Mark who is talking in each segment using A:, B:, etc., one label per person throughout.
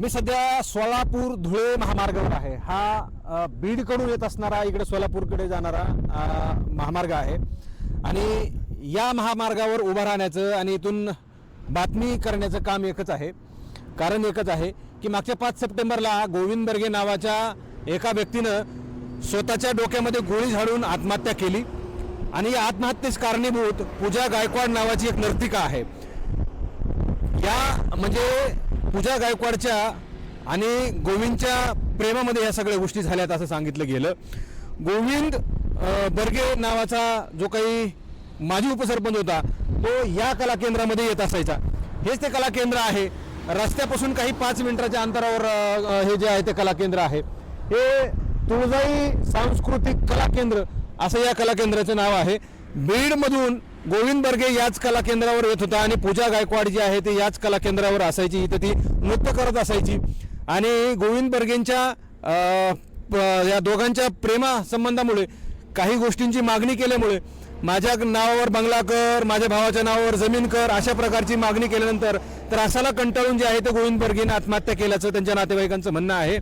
A: मी सध्या सोलापूर धुळे महामार्गावर आहे. हा बीडकडून येत असणारा इकडे सोलापूरकडे जाणारा महामार्ग आहे. आणि या महामार्गावर उभं राहण्याचं आणि इथून बातमी करण्याचं काम एकच आहे. कारण एकच आहे की मागच्या पाच सप्टेंबरला गोविंद बर्गे नावाच्या एका व्यक्तीनं स्वतःच्या डोक्यामध्ये गोळी झाडून आत्महत्या केली. आणि या आत्महत्येस कारणीभूत पूजा गायकवाड नावाची एक नर्तिका आहे. या म्हणजे पूजा गायकवाडच्या आणि गोविंदच्या प्रेमामध्ये या सगळ्या गोष्टी झाल्यात असं सांगितलं गेलं. गोविंद बर्गे नावाचा जो काही माजी उपसरपंच होता तो या कला केंद्रामध्ये येत असायचा. हेच ते कला केंद्र आहे. रस्त्यापासून काही पाच मिनिटाच्या अंतरावर हे जे आहे ते कला केंद्र आहे. हे तुळजाई सांस्कृतिक कला केंद्र असं या कला केंद्राचं नाव आहे. बीडमधून गोविंद बर्गे याच कला केंद्रावर येत होता आणि पूजा गायकवाड जी आहे ती याच कला केंद्रावर असायची. इथं ती नृत्य करत असायची. आणि गोविंद बर्गेंच्या प- या दोघांच्या प्रेमा संबंधामुळे काही गोष्टींची मागणी केल्यामुळे माझ्या नावावर बंगला कर माझ्या भावाच्या नावावर जमीन कर अशा प्रकारची मागणी केल्यानंतर तर असाला कंटाळून जे आहे ते गोविंद बर्गेनं आत्महत्या केल्याचं त्यांच्या नातेवाईकांचं म्हणणं आहे.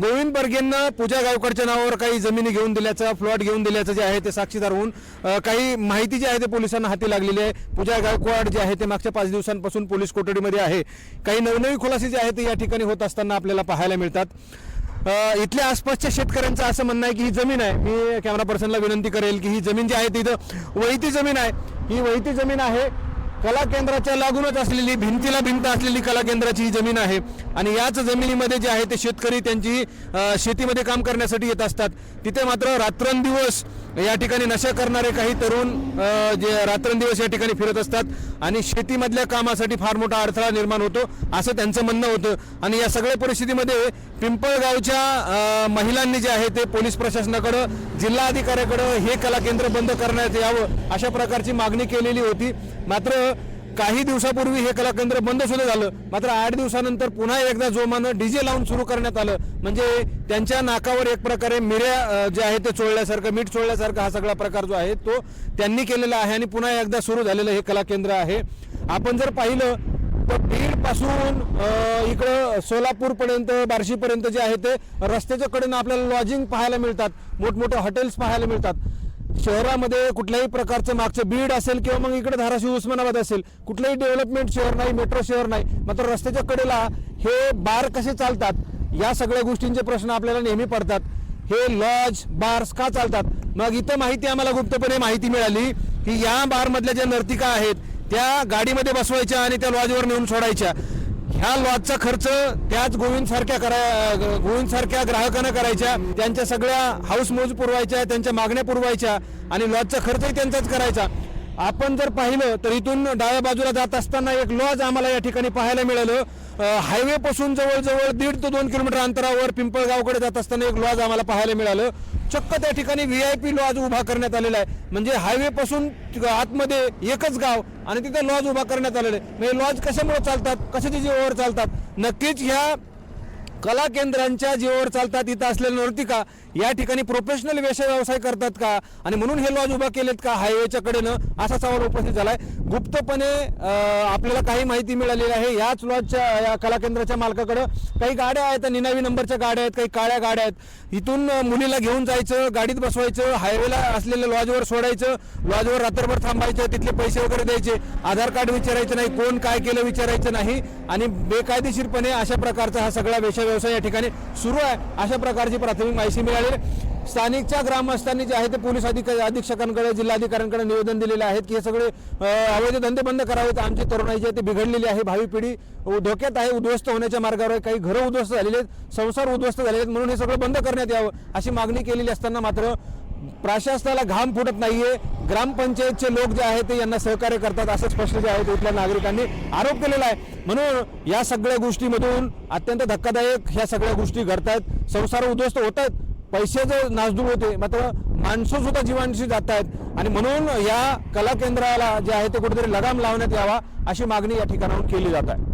A: गोविंद बर्गेंना पूजा गावकडच्या नावावर काही जमिनी घेऊन दिल्याचं प्लॉट घेऊन दिल्याचं जे आहे ते साक्षीदार होऊन काही माहिती जी आहे ते पोलिसांना हाती लागलेली आहे. पूजा गायकवाड जे आहे ते मागच्या पाच दिवसांपासून पोलीस कोठडीमध्ये आहे. काही नवनवी खुलासे जे आहे ते या ठिकाणी होत असताना आपल्याला पाहायला मिळतात. इथल्या आसपासच्या शेतकऱ्यांचं असं म्हणणं आहे की ही जमीन आहे. मी कॅमेरा पर्सनला विनंती करेल की ही जमीन जी आहे ती इथं वैती जमीन आहे. ही वैती जमीन आहे. कला केंद्राच्या लागूनच असलेली भिंतीला भिंत असलेली कला केंद्राची ही जमीन आहे. आणि याच जमिनीमध्ये जे आहे ते शेतकरी त्यांची शेतीमध्ये काम करण्यासाठी येत असतात. तिथे मात्र रात्रंदिवस या ठिकाणी नशा करणारे काही तरुण जे रात्रंदिवस या ठिकाणी फिरत असतात आणि शेतीमधल्या कामासाठी फार मोठा अडथळा निर्माण होतो असं त्यांचं म्हणणं होतं. आणि या सगळ्या परिस्थितीमध्ये पिंपळगावच्या महिलांनी जे आहे ते पोलीस प्रशासनाकडं जिल्हाधिकाऱ्याकडं हे कला केंद्र बंद करण्यात यावं अशा प्रकारची मागणी केलेली होती. मात्र काही दिवसापूर्वी हे कला केंद्र बंद सुद्धा झालं. मात्र आठ दिवसानंतर पुन्हा एकदा जोमानं डीजे लावून सुरू करण्यात आलं. म्हणजे त्यांच्या नाकावर एक प्रकारे मिऱ्या जे आहे ते चोळल्यासारखं मीठ चोळल्यासारखा हा सगळा प्रकार जो आहे तो त्यांनी केलेला आहे आणि पुन्हा एकदा सुरू झालेलं हे कलाकेंद्र आहे. आपण जर पाहिलं तर बीडपासून इकडं सोलापूर पर्यंत बार्शी पर्यंत जे आहे ते रस्त्याच्या कडेनं आपल्याला लॉजिंग पाहायला मिळतात. मोठमोठे हॉटेल्स पाहायला मिळतात. शहरामध्ये कुठल्याही प्रकारचं मागचं बीड असेल किंवा मग इकडे धाराशिव उस्मानाबाद असेल कुठलंही डेव्हलपमेंट शहर नाही मेट्रो शहर नाही मात्र रस्त्याच्या कडेला हे बार कसे चालतात या सगळ्या गोष्टींचे प्रश्न आपल्याला नेहमी पडतात. हे लॉज बार्स का चालतात? मग इथं माहिती आम्हाला गुप्तपणे माहिती मिळाली की या बारमधल्या ज्या नर्तिका आहेत त्या गाडीमध्ये बसवायच्या आणि त्या लॉजवर नेऊन सोडायच्या. ह्या लॉजचा खर्च त्याच गोविंद सारख्या करा गोविंद सारख्या ग्राहकांना करायच्या त्यांच्या सगळ्या हाऊस मौज पुरवायच्या त्यांच्या मागण्या पुरवायच्या आणि लॉजचा खर्चही त्यांचाच करायचा. आपण जर पाहिलं तर इथून डाव्या बाजूला जात असताना एक लॉज आम्हाला या ठिकाणी पाहायला मिळालं. हायवे पासून जवळजवळ दीड ते दोन किलोमीटर अंतरावर पिंपळगावकडे जात असताना एक लॉज आम्हाला पाहायला मिळालं. चक्क त्या ठिकाणी व्ही आय पी लॉज उभा करण्यात आलेला आहे. म्हणजे हायवे पासून आतमध्ये एकच गाव आणि तिथे लॉज उभा करण्यात आलेलं आहे म्हणजे लॉज कशामुळे चालतात? कशाच्या जीवावर चालतात? नक्कीच ह्या कला केंद्रांच्या जीवावर चालतात इथं असलेल्या नर्तिका या ठिकाणी प्रोफेशनल व्यवसाय व्यवसाय करतात का? आणि म्हणून हे लॉज उभा केलेत का? हायवेच्या कडेनं? असा सवाल उपस्थित झालाय. गुप्तपणे आपल्याला काही माहिती मिळालेली आहे. याच लॉजच्या या कला केंद्राच्या मालकाकडं काही गाड्या आहेत. निनावी नंबरच्या गाड्या आहेत काही काळ्या गाड्या आहेत. इथून मुलीला घेऊन जायचं गाडीत बसवायचं हायवेला असलेल्या लॉजवर सोडायचं लॉजवर रात्रभर थांबायचं तिथले पैसे वगैरे द्यायचे. आधार कार्ड विचारायचं नाही कोण काय केलं विचारायचं नाही. आणि बेकायदेशीरपणे अशा प्रकारचा हा सगळा वेशा व्यवसाय या ठिकाणी सुरू आहे. अशा प्रकारची प्राथमिक माहिती मिळाली स्थानिकच्या ग्रामस्थांनी जे आहे ते पोलीस अधिक अधीक्षकांकडे जिल्हाधिकाऱ्यांकडे निवेदन दिलेले आहेत की हे सगळे अवैध धंदे बंद करावेत. आमची तरुणाई जी आहे ती बिघडलेली आहे. भावी पिढी धोक्यात आहे उद्ध्वस्त होण्याच्या मार्गावर आहे काही घरं उद्ध्वस्त झालेले आहेत. संसार उद्ध्वस्त झालेले आहेत. म्हणून हे सगळं बंद करण्यात यावं अशी मागणी केलेली असताना मात्र प्रशासनाला घाम फुटत नाहीये. ग्रामपंचायतचे लोक जे आहेत ते यांना सहकार्य करतात असं स्पष्ट जे आहे इथल्या नागरिकांनी आरोप केलेला आहे. म्हणून या सगळ्या गोष्टीमधून अत्यंत धक्कादायक ह्या सगळ्या गोष्टी घडतायत. संसार उद्ध्वस्त होत आहेत पैसे जर नासधूर होते मात्र माणसं सुद्धा जीवांशी जात आहेत आणि म्हणून या कला केंद्राला जे आहे ते कुठेतरी लगाम लावण्यात यावा अशी मागणी या ठिकाणाहून केली जात आहे.